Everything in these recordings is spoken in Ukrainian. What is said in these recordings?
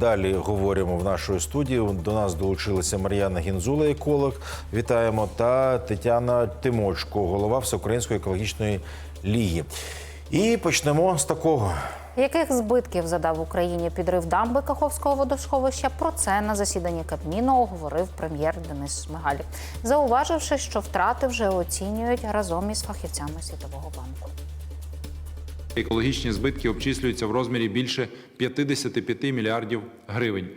Далі говоримо в нашої студії. До нас долучилися Мар'яна Гінзула, еколог. Вітаємо та Тетяна Тимочко, голова Всеукраїнської екологічної ліги. І почнемо з такого. Яких збитків задав Україні підрив дамби Каховського водосховища? Про це на засіданні Кабміну говорив прем'єр Денис Шмигаль, зауваживши, що втрати вже оцінюють разом із фахівцями Світового банку. Екологічні збитки обчислюються в розмірі більше 55 мільярдів гривень.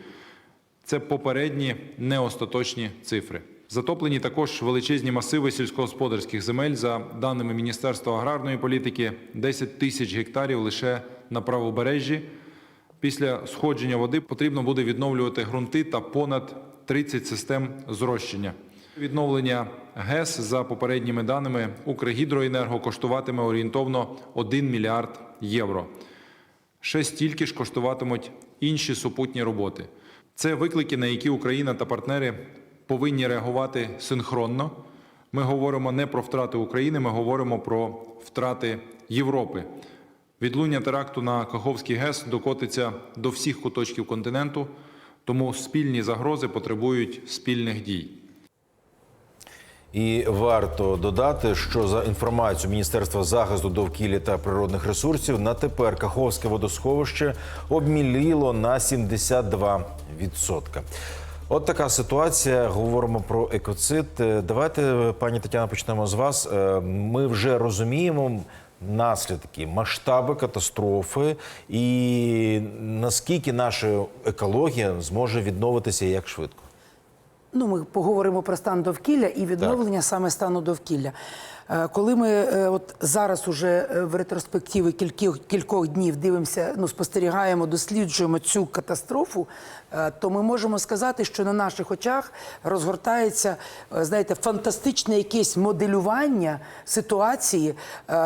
Це попередні неостаточні цифри. Затоплені також величезні масиви сільськогосподарських земель. За даними Міністерства аграрної політики, 10 тисяч гектарів лише на правобережжі. Після сходження води потрібно буде відновлювати ґрунти та понад 30 систем зрощення. Відновлення ГЕС за попередніми даними Укргідроенерго коштуватиме орієнтовно 1 мільярд євро. Ще стільки ж коштуватимуть інші супутні роботи. Це виклики, на які Україна та партнери повинні реагувати синхронно. Ми говоримо не про втрати України, ми говоримо про втрати Європи. Відлуння теракту на Каховський ГЕС докотиться до всіх куточків континенту, тому спільні загрози потребують спільних дій. І варто додати, що за інформацією Міністерства захисту довкілля та природних ресурсів на тепер Каховське водосховище обміліло на 72%. От така ситуація. Говоримо про екоцид. Е, Давайте, пані Тетяна, почнемо з вас. Е, Ми вже розуміємо. Наслідки, масштаби катастрофи, і наскільки наша екологія зможе відновитися як швидко. Ну, ми поговоримо про стан довкілля і відновлення саме стану довкілля. Е, Коли ми е, от зараз уже е, в ретроспективи кількох, кількох днів дивимося, ну спостерігаємо, досліджуємо цю катастрофу, то ми можемо сказати, що на наших очах розгортається, знаєте, фантастичне якесь моделювання ситуації,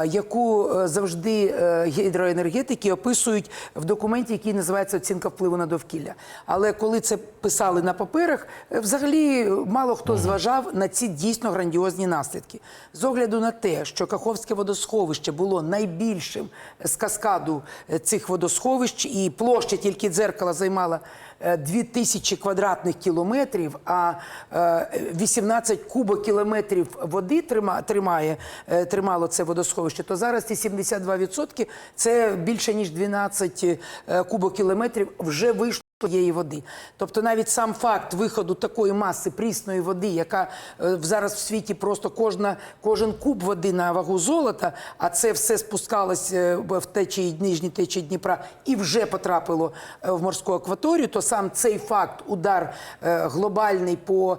яку завжди гідроенергетики описують в документі, який називається оцінка впливу на довкілля. Але коли це писали на паперах, е, взагалі мало хто зважав на ці дійсно грандіозні наслідки. З огляду на те, що Каховське водосховище було найбільшим з каскаду е, цих водосховищ, і площа тільки дзеркала займала е, 2000 квадратних кілометрів, а е, 18 кубокілометрів води тримає, е, тримало це водосховище, то зараз ці 72% це більше ніж 12 е, кубокілометрів вже вийшло тієї води. Тобто навіть сам факт виходу такої маси прісної води, яка е, зараз в світі просто кожна, кожен куб води на вагу золота, а це все спускалось е, в течії, нижній течії Дніпра і вже потрапило е, в морську акваторію, то сам цей факт, удар глобальний по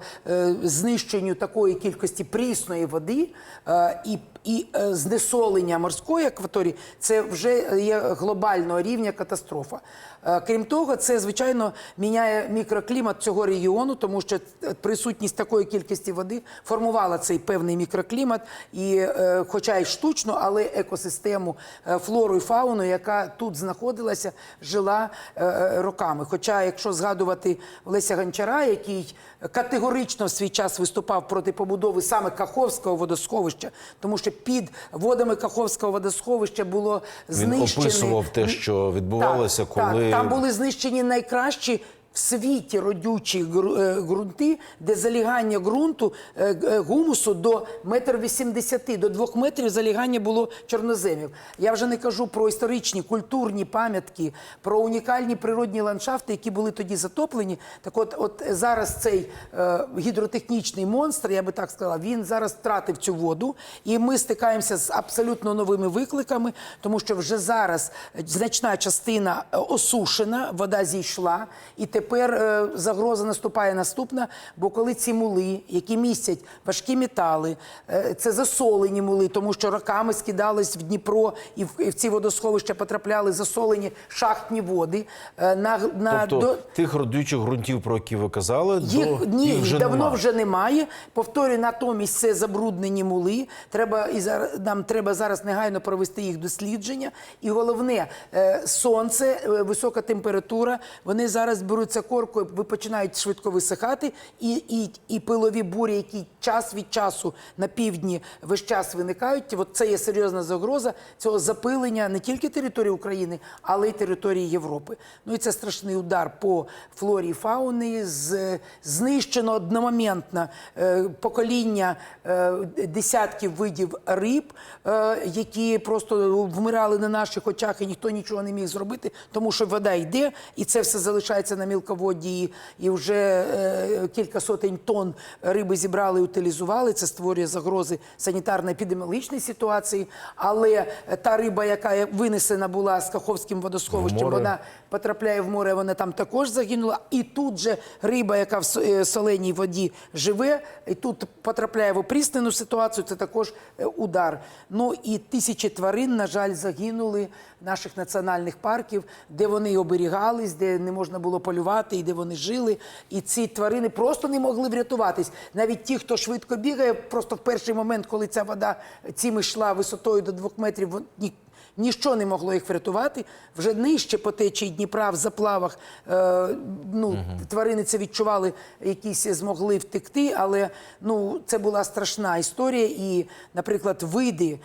знищенню такої кількості прісної води і і е, знесолення морської акваторії це вже є глобального рівня катастрофа. Е, Крім того, це звичайно міняє мікроклімат цього регіону, тому що е, присутність такої кількості води формувала цей певний мікроклімат, і, хоча й штучно, але екосистему е, флору і фауну, яка тут знаходилася, жила роками. Хоча, якщо згадувати Леся Гончара, який категорично в свій час виступав проти побудови саме Каховського водосховища, тому що під водами Каховського водосховища було Він знищено описував те, що відбувалося, так, коли так, там були знищені найкращі. В світі родючі е, ґрунти, де залігання ґрунту е, е, гумусу до метр вісімдесяти, до двох метрів залігання було чорноземів. Я вже не кажу про історичні культурні пам'ятки, про унікальні природні ландшафти, які були тоді затоплені. Так, от, от зараз цей гідротехнічний монстр, я би так сказала, він зараз втратив цю воду, і ми стикаємося з абсолютно новими викликами, тому що вже зараз значна частина осушена, вода зійшла, і тепер е, загроза наступає наступна. Бо коли ці мули, які містять важкі метали, е, це засолені мули, тому що роками скидались в Дніпро і в, і в ці водосховища потрапляли засолені шахтні води. е, на, на, тобто до, тих родючих ґрунтів, про які ви казали, їх до, ні, їх вже давно нема. вже немає. Повторюю, натомість це забруднені мули. Треба і зараз нам треба зараз негайно провести їх дослідження. І головне, е, сонце, е, висока температура. Вони зараз беруть накриваються коркою, ви починають швидко висихати, і, і, і пилові бурі, які час від часу на півдні весь час виникають. От це є серйозна загроза цього запилення не тільки території України, але й території Європи. Ну і це страшний удар по флорі і фауні. З, знищено одномоментно е, покоління е, десятків видів риб, е, які просто вмирали на наших очах, і ніхто нічого не міг зробити, тому що вода йде, і це все залишається на мілководді. І, і вже е, кілька сотень тонн риби зібрали і утилізували. Це створює загрози санітарно-епідеміологічної ситуації. Але та риба, яка винесена була з Каховським водосховищем, вона потрапляє в море, вона там також загинула. І тут же риба, яка в е, соленій воді живе, і тут потрапляє в опріснену ситуацію, це також е, удар. Ну і тисячі тварин, на жаль, загинули наших національних парків, де вони оберігались, де не можна було полювати, і де вони жили. І ці тварини просто не могли врятуватись. Навіть ті, хто швидко бігає, просто в перший момент, коли ця вода цими йшла висотою до двох метрів, ні- Ніщо не могло їх врятувати. Вже нижче по течії Дніпра в заплавах е, ну, тварини це відчували, якісь змогли втекти, але ну, це була страшна історія. І, наприклад, види,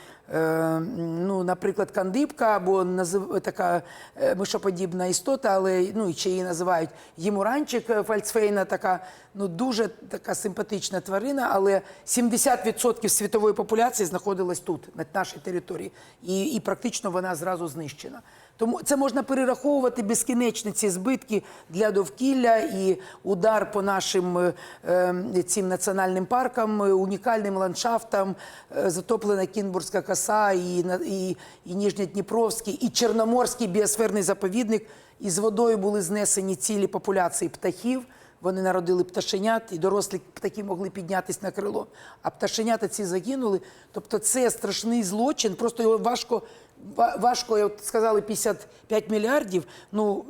ну, наприклад, кандибка або назив, така е, мишоподібна істота, але ну, ще її називають гімуранчик е, фальцфейна, така ну, дуже така симпатична тварина, але 70% світової популяції знаходилась тут, на нашій території, і, і практично вона зразу знищена. Тому це можна перераховувати безкінечні ці збитки для довкілля і удар по нашим е, е, цим національним паркам, е, унікальним ландшафтам, е, затоплена Кінбурзька коса, і, і, і Ніжньодніпровський, і Чорноморський біосферний заповідник. І з водою були знесені цілі популяції птахів. Вони народили пташенят, і дорослі птахи могли піднятися на крило. А пташенята ці загинули. Тобто це страшний злочин, просто його важко, ва- важко, от сказали, 55 мільярдів. Ну,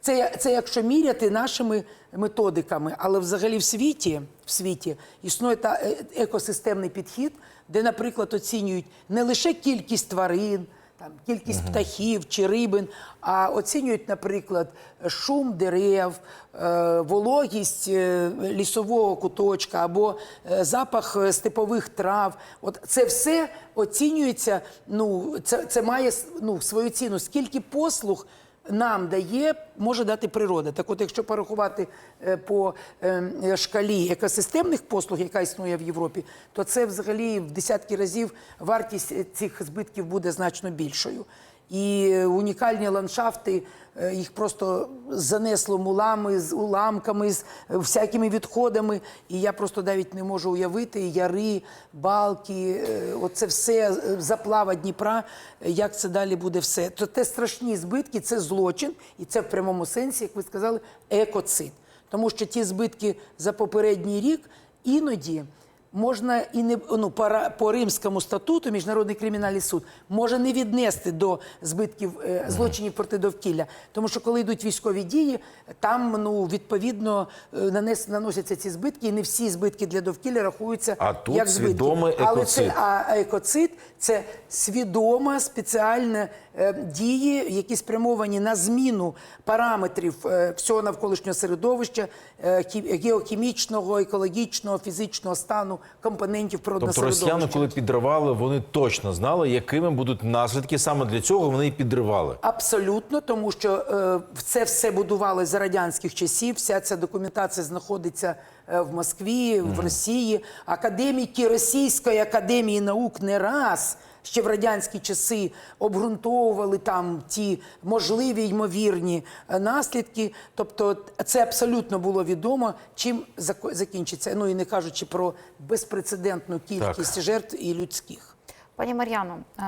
це, це якщо міряти нашими методиками, але взагалі в світі, в світі існує та е, екосистемний підхід, де, наприклад, оцінюють не лише кількість тварин, там кількість птахів чи рибин, а оцінюють, наприклад, шум дерев, е, вологість е, лісового куточка або е, запах степових трав. От це все оцінюється. Ну це, це має ну, свою ціну. Скільки послуг нам дає, може дати природа. Так от, якщо порахувати е, по е, шкалі екосистемних послуг, яка існує в Європі, то це взагалі в десятки разів вартість е, цих збитків буде значно більшою. І е, унікальні ландшафти, е, їх просто занесло мулами, з уламками, з е, всякими відходами. І я просто навіть не можу уявити яри, балки, оце все заплава Дніпра, як це далі буде все. То це страшні збитки, це злочин, і це в прямому сенсі, як ви сказали, екоцид. Тому що ті збитки за попередній рік іноді можна і не ну, по, по Римському статуту, Міжнародний кримінальний суд може не віднести до збитків е, злочинів проти довкілля. Тому що коли йдуть військові дії, там ну відповідно е, нанес, наносяться ці збитки, і не всі збитки для довкілля рахуються А тут як збитки. свідомий Але це а екоцид це свідома спеціальна дії, які спрямовані на зміну параметрів е, всього навколишнього середовища, е, геохімічного, екологічного, фізичного стану компонентів природного Тобто росіяни, коли підривали, вони точно знали, якими будуть наслідки. Саме для цього вони і підривали. Абсолютно, тому що е, це все будувалося за радянських часів. Вся ця документація знаходиться е, в Москві, в Росії. Академіки Російської академії наук не раз. Ще в радянські часи обґрунтовували там ті можливі ймовірні е, наслідки. Тобто, це абсолютно було відомо, чим закінчиться. Ну і не кажучи про безпрецедентну кількість жертв і людських. Пані Мар'яно, е,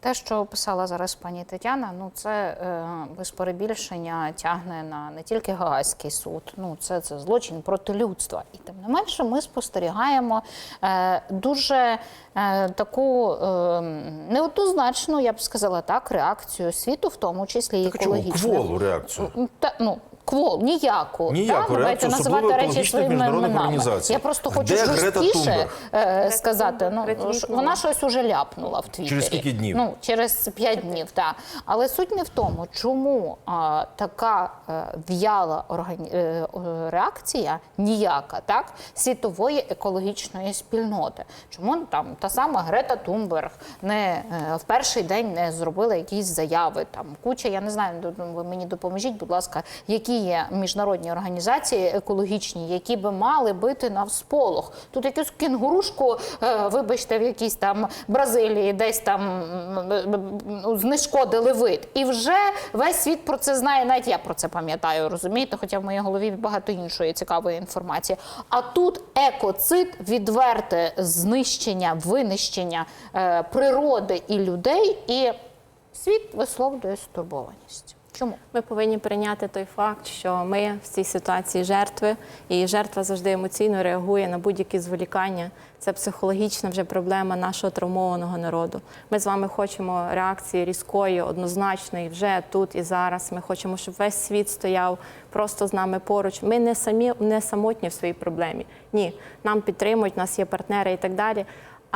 те, що описала зараз пані Тетяна, ну це е, без перебільшення тягне на не тільки Гаазький суд, ну це, це злочин проти людства. І тим не менше, ми спостерігаємо е, дуже е, таку е, неоднозначну, я б сказала так, реакцію світу, в тому числі і екологічну. Кволу реакцію. Та, ну, Квол, ніяку. Ніяку Так, давайте реакцію, називати речі своїми іменами. Я просто хочу Де жорсткіше е, сказати. Ну, ж- вона щось уже ляпнула в Твіттері. Через скільки днів? Ну, через п'ять днів, так. Але суть не в тому, чому а, така е, в'яла органі... е, реакція ніяка, так, світової екологічної спільноти. Чому там та сама Грета Тунберг не е, в перший день не зробила якісь заяви? Там куча, я не знаю, ви мені допоможіть, будь ласка, які є міжнародні організації екологічні, які би мали бити на всполох. Тут якусь кінгурушку, е, вибачте, в якійсь там Бразилії, десь там знешкодили вид. І вже весь світ про це знає, навіть я про це пам'ятаю, розумієте? Хоча в моїй голові багато іншої цікавої інформації. А тут екоцид, відверте знищення, винищення е, природи і людей, і світ висловлює стурбованість. Чому? Ми повинні прийняти той факт, що ми в цій ситуації жертви, і жертва завжди емоційно реагує на будь-які зволікання. Це психологічна вже проблема нашого травмованого народу. Ми з вами хочемо реакції різкої, однозначної вже тут і зараз. Ми хочемо, щоб весь світ стояв просто з нами поруч. Ми не самі не самотні в своїй проблемі. Ні, нам підтримують, у нас є партнери і так далі.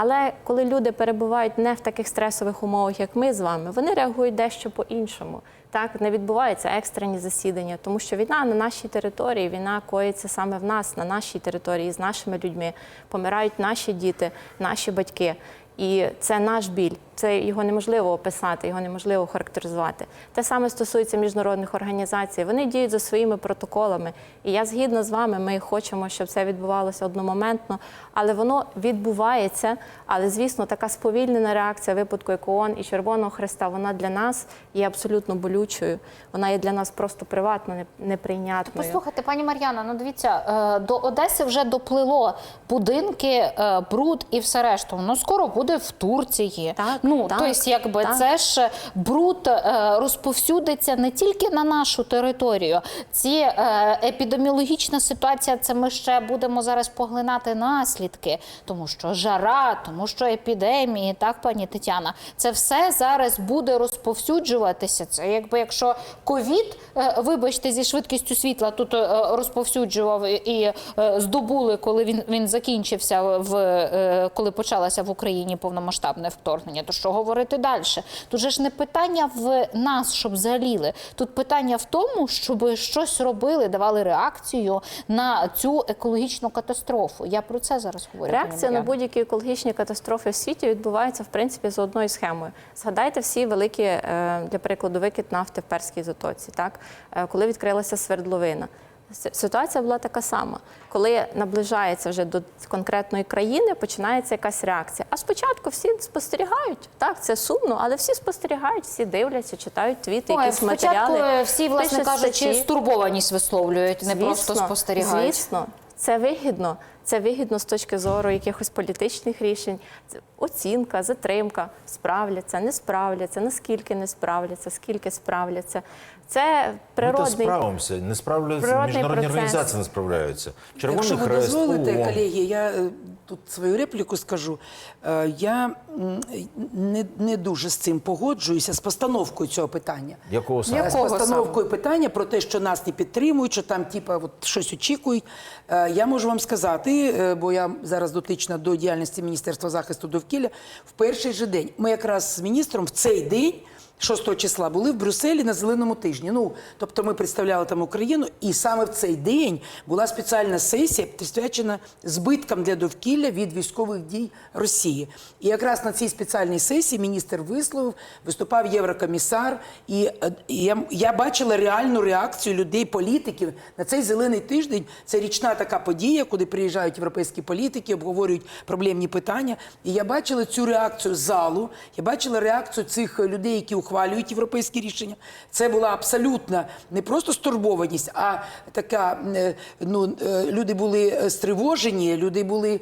Але коли люди перебувають не в таких стресових умовах, як ми з вами, вони реагують дещо по-іншому. Так не відбуваються екстрені засідання, тому що війна на нашій території, війна коїться саме в нас, на нашій території, з нашими людьми. Помирають наші діти, наші батьки. І це наш біль. Це його неможливо описати, його неможливо характеризувати. Те саме стосується міжнародних організацій. Вони діють за своїми протоколами. І я згідна з вами, ми хочемо, щоб це відбувалося одномоментно, але воно відбувається. Але звісно, така сповільнена реакція випадку як ООН і Червоного Христа, вона для нас є абсолютно болючою. Вона є для нас просто приватно не- неприйнятною. Послухайте, пані Мар'яна, ну дивіться, е, до Одеси вже доплило будинки, е, бруд і все решта. Воно скоро буде в Турції. Так, ну так, тобто, якби так. це ж бруд е, розповсюдиться не тільки на нашу територію. Ці е, епідеміологічна ситуація, це ми ще будемо зараз поглинати наслідки, тому що жара, тому що епідемії, так, пані Тетяна, це все зараз буде розповсюджуватися. Це якби якщо ковід, е, вибачте, зі швидкістю світла тут е, розповсюджував і е, здобули, коли він, він закінчився в е, коли почалося в Україні повномасштабне вторгнення. То що говорити далі? Тут же ж не питання в нас, щоб заліли. Тут питання в тому, щоб щось робили, давали реакцію на цю екологічну катастрофу. Я про це зараз говорю. Реакція на будь-які екологічні катастрофи в світі відбувається в принципі за одною схемою. Згадайте всі великі, е, для прикладу, викид нафти в Перській затоці, так Е, коли відкрилася свердловина. Ситуація була така сама. Коли наближається вже до конкретної країни, починається якась реакція. А спочатку всі спостерігають. Так, це сумно, але всі спостерігають, всі дивляться, читають твіти, Ой, якісь спочатку матеріали. всі, власне кажучи, стурбованість висловлюють, не просто спостерігають. Звісно, це вигідно. Це вигідно з точки зору якихось політичних рішень. Оцінка, затримка, справляться, не справляться, наскільки не справляться, скільки справляться. Це Ми то справимося. Не справляються міжнародні процес. організації, не справляються. Червоний Якщо ви дозволите, ООН. колеги, я е, тут свою репліку скажу. Е, Я не, не дуже з цим погоджуюся, з постановкою цього питання. Якого саме? Якого з постановкою питання про те, що нас не підтримують, що там типа от щось очікують. Е, Я можу вам сказати, бо я зараз дотична до діяльності Міністерства захисту довкілля. В перший же день ми якраз з міністром в цей день. 6 числа були в Брюсселі на зеленому тижні. Ну тобто ми представляли там Україну, і саме в цей день була спеціальна сесія, присвячена збиткам для довкілля від військових дій Росії. І якраз на цій спеціальній сесії міністр висловив, виступав єврокомісар, і е, я, я бачила реальну реакцію людей, політиків на цей зелений тиждень. Це річна така подія, куди приїжджають європейські політики, обговорюють проблемні питання. І я бачила цю реакцію залу. Я бачила реакцію цих людей, які ухвалюють європейські рішення. Це була абсолютна не просто стурбованість, а така е, ну е, люди були е, стривожені, люди були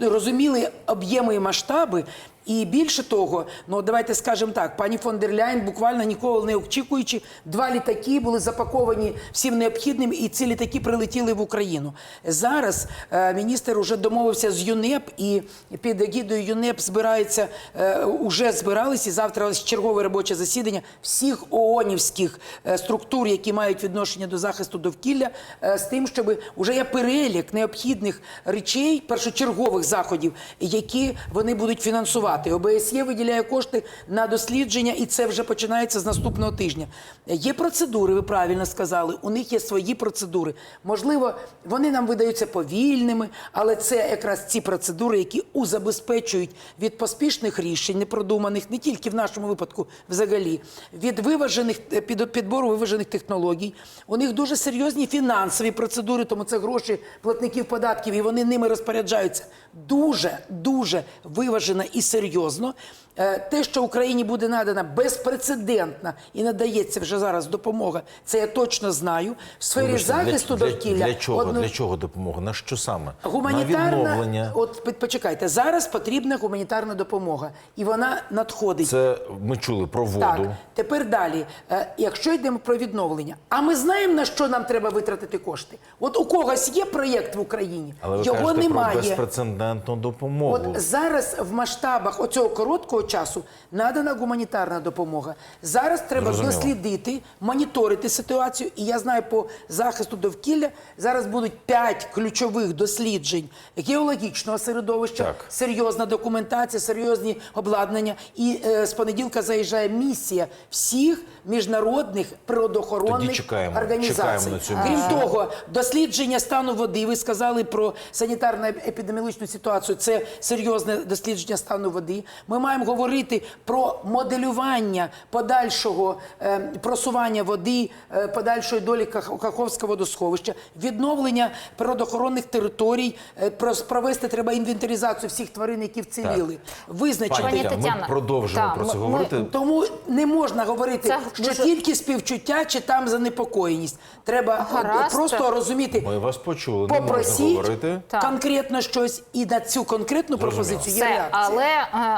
розуміли об'єми і масштаби. І більше того, ну давайте скажемо так, пані фон дер Ляйн буквально ніколи не очікуючи, два літаки були запаковані всім необхідним, і ці літаки прилетіли в Україну. Зараз е, міністр уже домовився з ЮНЕП, і під егідою ЮНЕП збирається, е, уже збирались, і завтра чергове робоче засідання всіх ООНівських е, структур, які мають відношення до захисту довкілля, е, з тим, щоб уже є перелік необхідних речей, першочергових заходів, які вони будуть фінансувати. ОБСЄ виділяє кошти на дослідження, і це вже починається з наступного тижня. Є процедури, ви правильно сказали. У них є свої процедури. Можливо, вони нам видаються повільними, але це якраз ці процедури, які узабезпечують від поспішних рішень, непродуманих, не тільки в нашому випадку, взагалі, від виважених е, під підбору виважених технологій. У них дуже серйозні фінансові процедури, тому це гроші платників податків, і вони ними розпоряджаються дуже дуже виважено і серйозно. Е, Те, що Україні буде надана безпрецедентна і надається вже зараз допомога, це я точно знаю. В сфері Вибачте, захисту для, довкілля Для чого? одно- Для чого допомога? На що саме? На відновлення. от почекайте, зараз потрібна гуманітарна допомога, і вона надходить. Це ми чули про воду. Так, тепер далі. Е, Якщо йдемо про відновлення, а ми знаємо на що нам треба витратити кошти. От у когось є проєкт в Україні, Але ви його кажете немає. про безпрецедентну допомогу. От зараз в масштабах оцього короткого часу надана гуманітарна допомога. Зараз треба дослідити, моніторити ситуацію. І я знаю по захисту довкілля зараз будуть п'ять ключових досліджень геологічного середовища, Так. серйозна документація, серйозні обладнання. І е, з понеділка заїжджає місія всіх міжнародних природоохоронних чекаємо, організацій. чекаємо на цю Крім того, дослідження стану води. Ви сказали про санітарно-епідеміологічну ситуацію. Це серйозне дослідження стану води. Ми маємо говорити про моделювання подальшого е, просування води, е, подальшої долі Каховського водосховища, відновлення природоохоронних територій. е, провести треба інвентаризацію всіх тварин, які вціліли. Визначити. Пані Тетяно, ми продовжимо так, про це ми- говорити. Тому не можна говорити, Це що дуже- тільки співчуття чи там занепокоєність. Треба е, Гаразд. просто розуміти. Ми вас почули. Не можна говорити. Конкретно щось і на цю конкретну пропозицію є реакція. але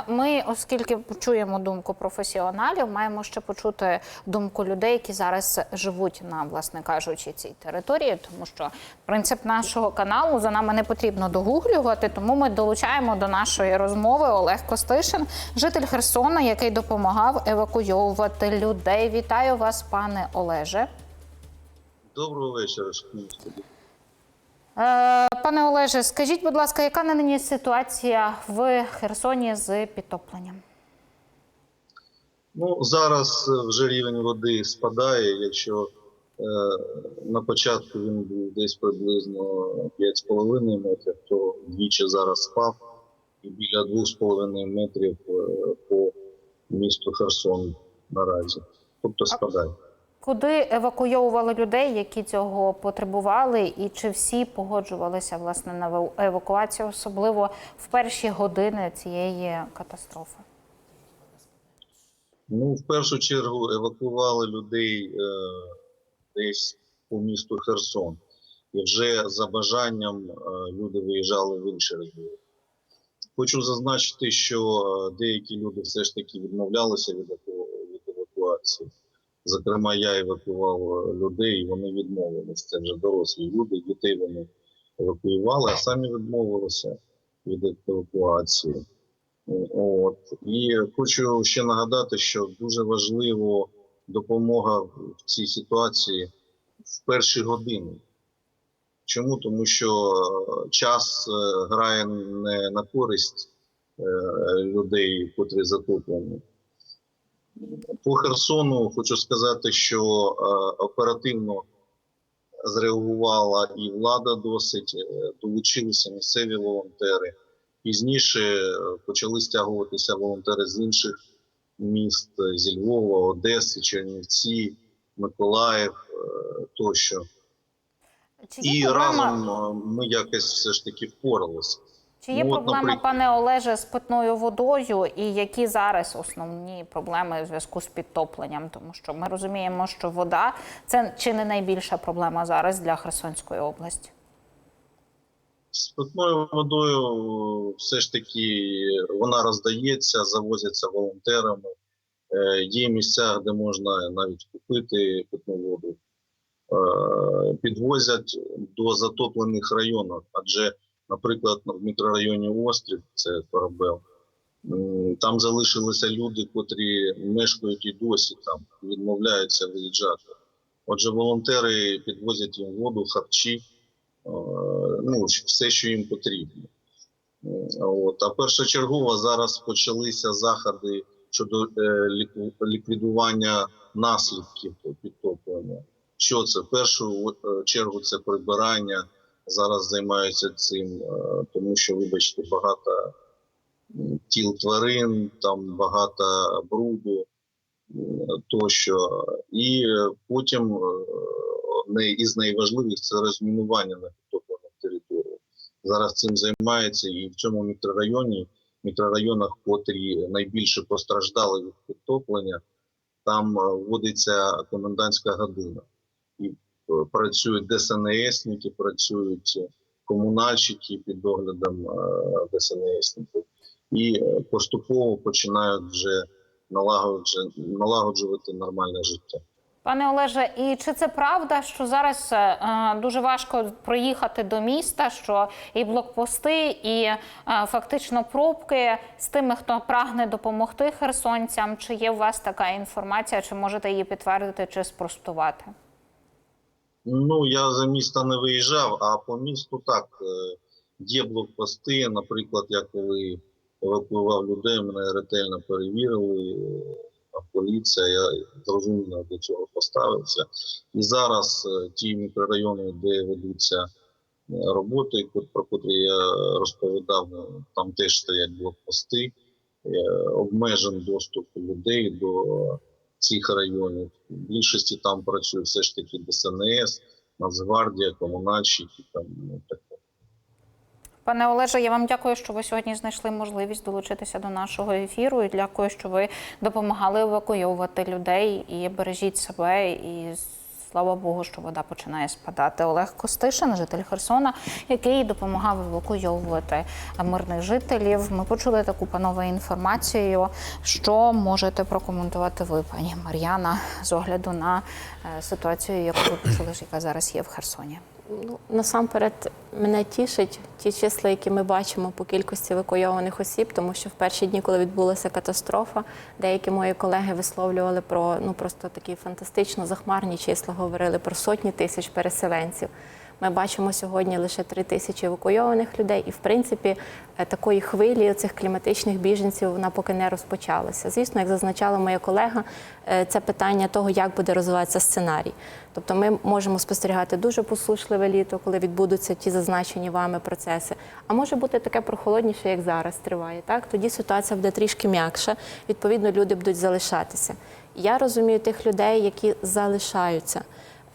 ми, оскільки почуємо думку професіоналів, маємо ще почути думку людей, які зараз живуть на, власне кажучи, цій території, тому що принцип нашого каналу за нами не потрібно догуглювати, тому ми долучаємо до нашої розмови Олег Костишин, житель Херсона, який допомагав евакуйовувати людей. Вітаю вас, пане Олеже. Доброго вечора, Пане Олеже, скажіть, будь ласка, яка нині ситуація в Херсоні з підтопленням? Ну, зараз е, вже рівень води спадає. Якщо е, на початку він був десь приблизно 5,5 метрів, то двічі зараз спав і біля 2,5 метрів е, по місту Херсон наразі. Тобто спадає. Куди евакуйовували людей, які цього потребували, і чи всі погоджувалися власне на евакуацію, особливо в перші години цієї катастрофи? Ну, в першу чергу евакуювали людей е, десь по місту Херсон. І вже за бажанням е, люди виїжджали в інші регіони. Хочу зазначити, що е, деякі люди все ж таки відмовлялися від, від евакуації. Зокрема, я евакуював е, людей, вони відмовилися. Це вже дорослі люди, дітей вони евакуювали, а самі відмовилися від евакуації. От і хочу ще нагадати, що дуже важливо допомога в цій ситуації в перші години. Чому? Тому що е, час е, грає не на користь людей, котрі затоплені. По Херсону хочу сказати, що е, оперативно зреагувала і влада досить, е, долучилися місцеві волонтери. Пізніше е, почали стягуватися волонтери з інших міст зі Львова, Одеси, Чернівці, Миколаїв тощо. Чи І проблема, разом ми якось все ж таки впоралися. Чи є ну, от, проблема, наприклад- пане Олеже, з питною водою, і які зараз основні проблеми у зв'язку з підтопленням? Тому що ми розуміємо, що вода це чи не найбільша проблема зараз для Херсонської області. З питною водою все ж таки вона роздається, завозиться волонтерами. Е, Є місця, де можна навіть купити питну воду. Е, Підвозять до затоплених районів, адже, наприклад, в мікрорайоні Острів, це Корабел, там залишилися люди, котрі мешкають і досі там, відмовляються виїжджати. Отже, волонтери підвозять їм воду, харчі, е, ну, все, що їм потрібно. От. А першочергово зараз почалися заходи щодо е, ліквідування наслідків підтоплення. Що це? В першу е, чергу це прибирання. Зараз займаються цим, е, тому що, вибачте, багато тіл тварин, там багато бруду тощо. І потім е, не із найважливіших це розмінування на підтоплених територіях. Зараз цим займається і в цьому мікрорайоні, мікрорайонах, котрі найбільше постраждали від підтоплення, там е, вводиться комендантська година. Працюють ДСНСники, працюють комунальщики під доглядом е, ДСНСників. І е, поступово починають вже налагоджувати нормальне життя. Пане Олеже, і чи це правда, що зараз е, дуже важко проїхати до міста, що і блокпости, і е, фактично пробки з тими, хто прагне допомогти херсонцям? Чи є у вас така інформація? Чи можете її підтвердити чи спростувати? Ну, я за міста не виїжджав, а по місту так. е, Є блокпости. Наприклад, я коли евакуював людей, мене ретельно перевірили. е, Поліція, я зрозуміло до цього поставився. І зараз е, ті мікрорайони, де ведуться роботи, про котрі я розповідав, там теж стоять блокпости, обмежений доступ людей до цих районів. В більшості там працює все ж таки ДСНС, Нацгвардія, комунальщики. Там, ну. Пане Олеже, я вам дякую, що ви сьогодні знайшли можливість долучитися до нашого ефіру. І дякую, що ви допомагали евакуйовувати людей і бережіть себе. І слава Богу, що вода починає спадати. Олег Костишин, житель Херсона, який допомагав евакуйовувати мирних жителів. Ми почули таку панове інформацію. Що можете прокоментувати ви, пані Мар'яна, з огляду на е, ситуацію, яку ви почули, яка зараз є в Херсоні? Ну, насамперед мене тішить ті числа, які ми бачимо по кількості евакуйованих осіб, тому що в перші дні, коли відбулася катастрофа, деякі мої колеги висловлювали про ну просто такі фантастично захмарні числа, говорили про сотні тисяч переселенців. Ми бачимо сьогодні лише три тисячі евакуйованих людей, і в принципі е, такої хвилі цих кліматичних біженців вона поки не розпочалася. Звісно, як зазначала моя колега, е, це питання того, як буде розвиватися сценарій. Тобто, ми можемо спостерігати дуже посушливе літо, коли відбудуться ті зазначені вами процеси. А може бути таке прохолодніше, як зараз триває. Так тоді ситуація буде трішки м'якша. Відповідно, люди будуть залишатися. Я розумію тих людей, які залишаються.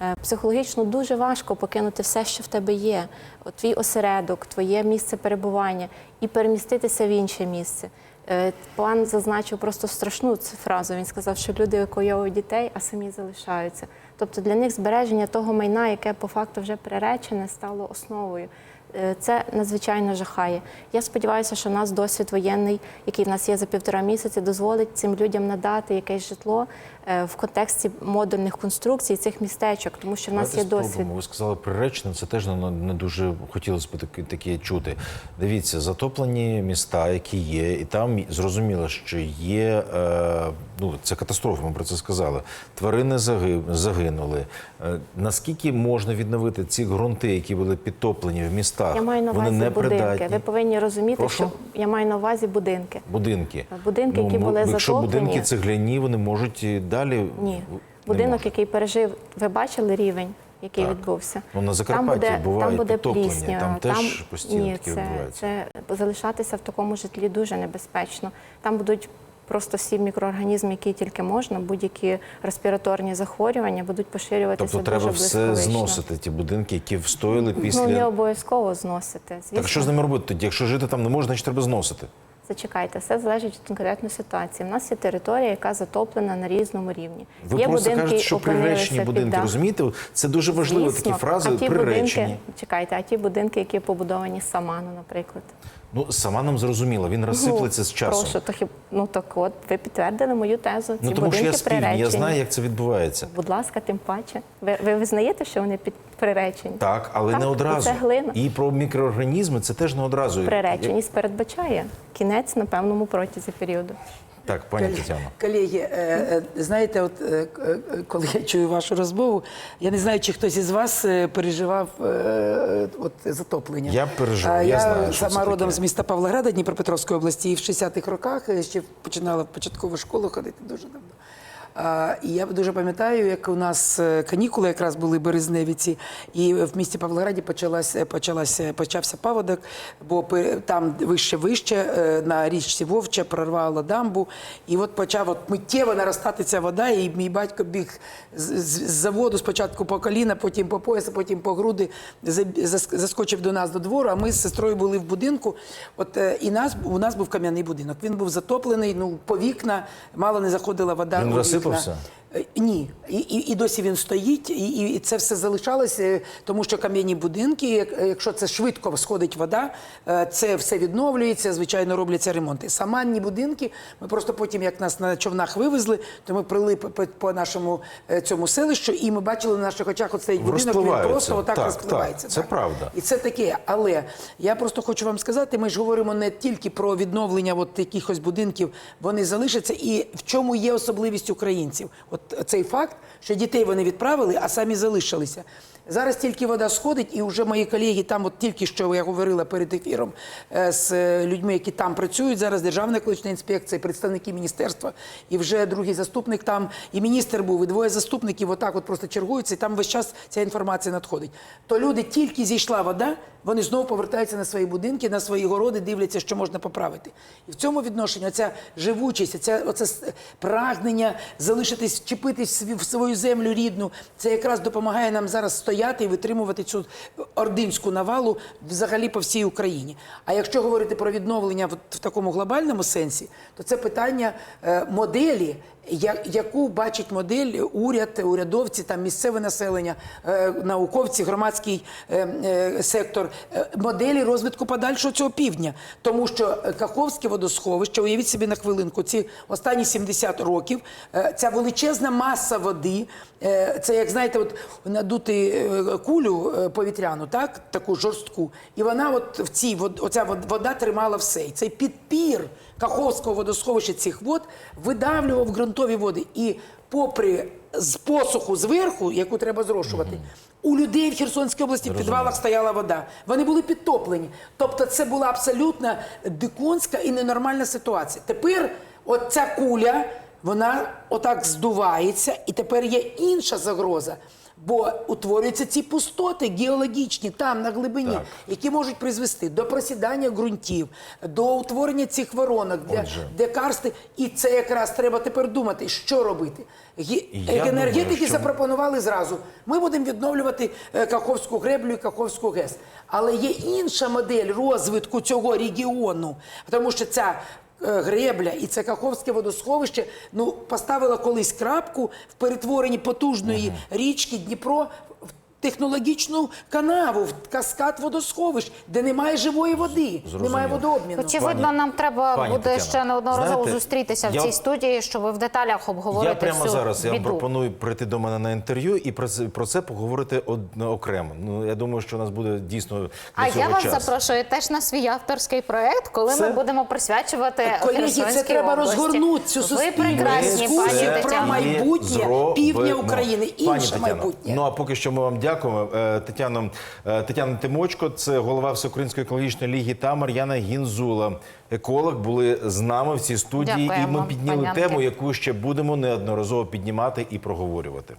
Е, Психологічно дуже важко покинути все, що в тебе є, твій осередок, твоє місце перебування і переміститися в інше місце. Е, Пан зазначив просто страшну цю фразу. Він сказав, що люди евакуйовують дітей, а самі залишаються. Тобто для них збереження того майна, яке по факту вже приречене, стало основою. Е, Це надзвичайно жахає. Я сподіваюся, що нас досвід воєнний, який в нас є за півтора місяці, дозволить цим людям надати якесь житло в контексті модульних конструкцій цих містечок, тому що в нас є Давайте досвід. Ви сказали приречено, це теж не, не дуже хотілося б таке, таке чути. Дивіться, затоплені міста, які є, і там зрозуміло, що є е, ну це катастрофа. Ми про це сказали. Тварини заги- загинули. Е, наскільки можна відновити ці ґрунти, які були підтоплені в містах? Я маю на Вони увазі не будинки. Ви повинні розуміти, Прошу? що я маю на увазі будинки. Будинки. Будинки, які мо- були якщо затоплені- будинки цегляні, вони можуть і далі Ні, будинок, який пережив, ви бачили рівень, який Так. відбувся. Ну, на там буде, бувають там буде плісня, там теж постійно ні, таке це, відбувається. це залишатися в такому житлі дуже небезпечно. Там будуть просто всі мікроорганізми, які тільки можна, будь-які респіраторні захворювання будуть поширюватися Тобто треба дуже все зносити, ті будинки, які встояли після. Ну не обов'язково зносити. Звісно, Так що з ними робити тоді? Якщо жити там не можна, значить треба зносити. Зачекайте, все залежить від конкретної ситуації. У нас є територія, яка затоплена на різному рівні. Ви є просто будинки, кажете, що приречені будинки. під... Розумієте? Це дуже важливо. Звісно. Такі фрази а ті приречені. будинки, чекайте, а ті будинки, які побудовані саману, наприклад. Ну сама нам зрозуміло, він розсиплеться з часом. Прошу, то хіб... ну так от ви підтвердили мою тезу. Ці ну тому що я з я знаю, як це відбувається. Будь ласка, тим паче. Ви, ви визнаєте, що вони під приречені? Так, але Так, не одразу. Це глина. І про мікроорганізми це теж не одразу. Приреченість передбачає кінець на певному протязі періоду. Так, пані Тетяна. Колеги, е, е, знаєте, от е, коли я чую вашу розмову, я не знаю, чи хтось із вас переживав от затоплення. Я переживав, я знаю, Я сама це родом таке. з міста Павлограда Дніпропетровської області, і в 60-х роках ще починала в початкову школу ходити дуже давно. І я дуже пам'ятаю, як у нас е, канікули якраз були березневі ці, і в місті Павлограді почалася, почалася, почався паводок, бо там вище вище е, на річці Вовча прорвало дамбу. І от почав от миттєво наростати ця вода, і мій батько біг з, заводу спочатку по коліна, потім по пояс, потім по груди, заскочив до нас до двору, а ми з сестрою були в будинку. От е, і нас у нас був кам'яний будинок. Він був затоплений, ну по вікна, мало не заходила вода. Він у вікна. Е, Ні, і, і, і досі він стоїть, і, і це все залишалося, е, тому що кам'яні будинки, е, якщо це швидко сходить вода, це все відновлюється, звичайно, робляться ремонти. Саманні будинки, ми просто потім, як нас на човнах вивезли, то ми прили по, по- нашому цьому селищу, і ми бачили на наших очах от стоїть будинок, він просто отак Так, розпливається. так, це правда. І це таке. Але я просто хочу вам сказати, ми ж говоримо не тільки про відновлення от якихось будинків, вони залишаться. І в чому є особливість українців? От цей факт, що дітей вони відправили, а самі залишилися. Зараз тільки вода сходить, і вже мої колеги там, от тільки що я говорила перед ефіром е, з е, людьми, які там працюють. Зараз Державна екологічна інспекція, представники міністерства, і вже другий заступник там, і міністр був, і двоє заступників отак от просто чергуються, і там весь час ця інформація надходить. То люди тільки зійшла вода, вони знову повертаються на свої будинки, на свої городи, дивляться, що можна поправити. І в цьому відношенні оця живучість, оця, оце прагнення залишитись, вчепитись в в свою землю рідну, це якраз допомагає нам зараз стояти і витримувати цю ординську навалу взагалі по всій Україні. А якщо говорити про відновлення в, в такому глобальному сенсі, то це питання е, моделі. Яку бачить модель уряд, урядовці, там місцеве населення, е, науковці, громадський е, е, сектор, моделі розвитку подальшого цього півдня. Тому що Каховське водосховище, уявіть собі на хвилинку, ці останні 70 років, ця величезна маса води, це як знаєте, от надути кулю повітряну, так таку жорстку, і вона от в цій оця вода тримала все. І цей підпір Каховського водосховища цих вод видавлював ґрунтові води. І попри з посуху зверху, яку треба зрошувати, у людей в Херсонській області в підвалах стояла вода. Вони були підтоплені. Тобто це була абсолютно диконська і ненормальна ситуація. Тепер от ця куля, вона отак здувається, і тепер є інша загроза. Бо утворюються ці пустоти геологічні там на глибині, Так. які можуть призвести до просідання ґрунтів, до утворення цих воронок, де, Отже. де карсти. І це якраз треба тепер думати, що робити. Ге- Енергетики думаю, що- запропонували зразу. Ми будемо відновлювати е, Каховську греблю і Каховську ГЕС. Але є інша модель розвитку цього регіону, тому що ця. Е, Гребля і це Каховське водосховище ну поставила колись крапку в перетворенні потужної річки Дніпро технологічну канаву, в каскад водосховищ, де немає живої води, немає водообміну. Очевидно, нам треба Пані буде Тетяно, ще неодноразово знаєте, зустрітися я- в цій студії, щоб в деталях обговорити Я прямо всю зараз я вам біду. пропоную прийти до мене на інтерв'ю і про це, про це поговорити од, окремо. Ну я думаю, що у нас буде дійсно для А цього я вас час. запрошую теж на свій авторський проект, коли Це- ми будемо присвячувати Колеги, це Херсонській треба області. розгорнути цю Ви суспільну прекрасні, пані Це про Тетяно. майбутнє зробимо. півдня України, Пані інше майбутнє. Ну а поки що ми вам дякуємо. Е, Тетяно, е, Тетяна Тимочко, це голова Всеукраїнської екологічної ліги та Мар'яна Гінзула. Еколог були з нами в цій студії, і ми підняли панянки. тему, яку ще будемо неодноразово піднімати і проговорювати.